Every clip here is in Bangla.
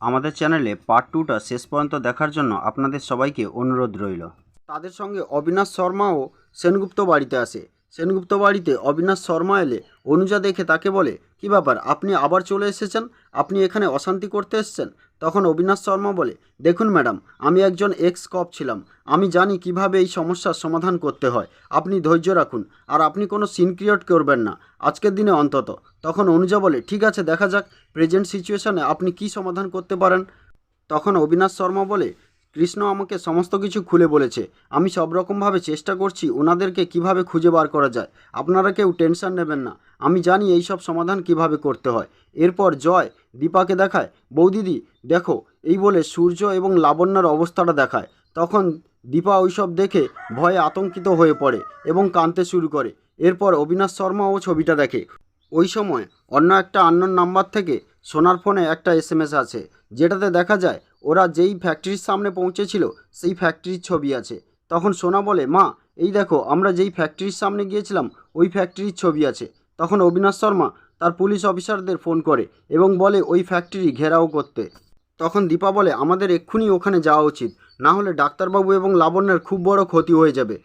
আমাদের চ্যানেলে পার্ট টুটা শেষ পর্যন্ত দেখার জন্য আপনাদের সবাইকে অনুরোধ রইল। তাদের সঙ্গে অবিনাশ শর্মাও সেনগুপ্ত বাড়িতে আসে। সেনগুপ্ত বাড়িতে অবিনাশ শর্মা এলে অনুজা দেখে তাকে বলে, কি ব্যাপার, আপনি আবার চলে এসেছেন? আপনি এখানে অশান্তি করতে এসেছেন? তখন অবিনাশ শর্মা বলে, দেখুন ম্যাডাম, আমি একজন এক্স কপ ছিলাম। আমি জানি কীভাবে এই সমস্যার সমাধান করতে হয়। আপনি ধৈর্য রাখুন। আর আপনি কোনো সিন ক্রিয়েট করবেন না। আজকের দিনে অন্তত। তখন অনুজা বলে, ঠিক আছে, দেখা যাক প্রেজেন্ট সিচুয়েশনে আপনি কি সমাধান করতে পারেন? তখন অবিনাশ শর্মা বলে, কৃষ্ণ আমাকে সমস্ত কিছু খুলে বলেছে। আমি সব রকমভাবে চেষ্টা করছি ওনাদেরকে কীভাবে খুঁজে বার করা যায়। আপনারা কেউ টেনশন নেবেন না। আমি জানি এই সব সমাধান কীভাবে করতে হয়। এরপর জয় দীপাকে দেখায় বৌদিদি দেখো, এই বলে সূর্য এবং লাবণ্যর অবস্থাটা দেখায়। তখন দীপা ওইসব দেখে ভয়ে আতঙ্কিত হয়ে পড়ে এবং কাঁদতে শুরু করে। এরপর অবিনাশ শর্মা ও ছবিটা দেখে। ওই সময় অন্য একটা আননোন নাম্বার থেকে সোনার ফোনে একটা এসএমএস আছে, যেটাতে দেখা যায় ওরা যেই ফ্যাক্টরির সামনে পৌঁছেছিল, সেই ফ্যাক্টরির ছবি আছে। তখন সোনা বলে, মা, এই দেখো, আমরা যেই ফ্যাক্টরির সামনে গিয়েছিলাম, ওই ফ্যাক্টরির ছবি আছে। তখন অবিনাশ শর্মা তার পুলিশ অফিসারদের ফোন করে এবং বলে, ওই ফ্যাক্টরি ঘেরাও করতে। তখন দীপা বলে, আমাদের এক্ষুনি ওখানে যাওয়া উচিত। না হলে ডাক্তারবাবু এবং লাবণ্যের খুব বড় ক্ষতি হয়ে যাবে।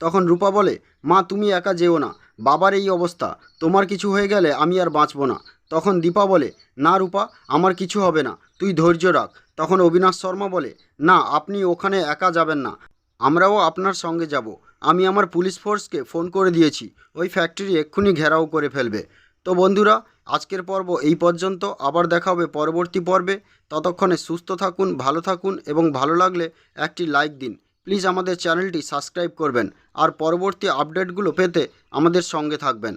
তখন রূপা বলে, মা, তুমি একা যেও না। বাবার এই অবস্থা। তোমার কিছু হয়ে গেলে আমি আর বাঁচব না। তখন দীপা বলে, না রূপা, আমার কিছু হবে না। তুই ধৈর্য রাখ। তখন অবিনাশ শর্মা বলে, না, আপনি ওখানে একা যাবেন না। আমরাও আপনার সঙ্গে যাব। আমি আমার পুলিশ ফোর্সকে ফোন করে দিয়েছি। ওই ফ্যাক্টরি এক্ষুনি ঘেরাও করে ফেলবে। তো বন্ধুরা, আজকের পর্ব এই পর্যন্ত। আবার দেখা হবে পরবর্তী পর্বে। ততক্ষণে সুস্থ থাকুন, ভালো থাকুন এবং ভালো লাগলে একটি লাইক দিন। প্লিজ আমাদের চ্যানেলটি সাবস্ক্রাইব করবেন। আর পরবর্তী আপডেটগুলো পেতে আমাদের সঙ্গে থাকবেন।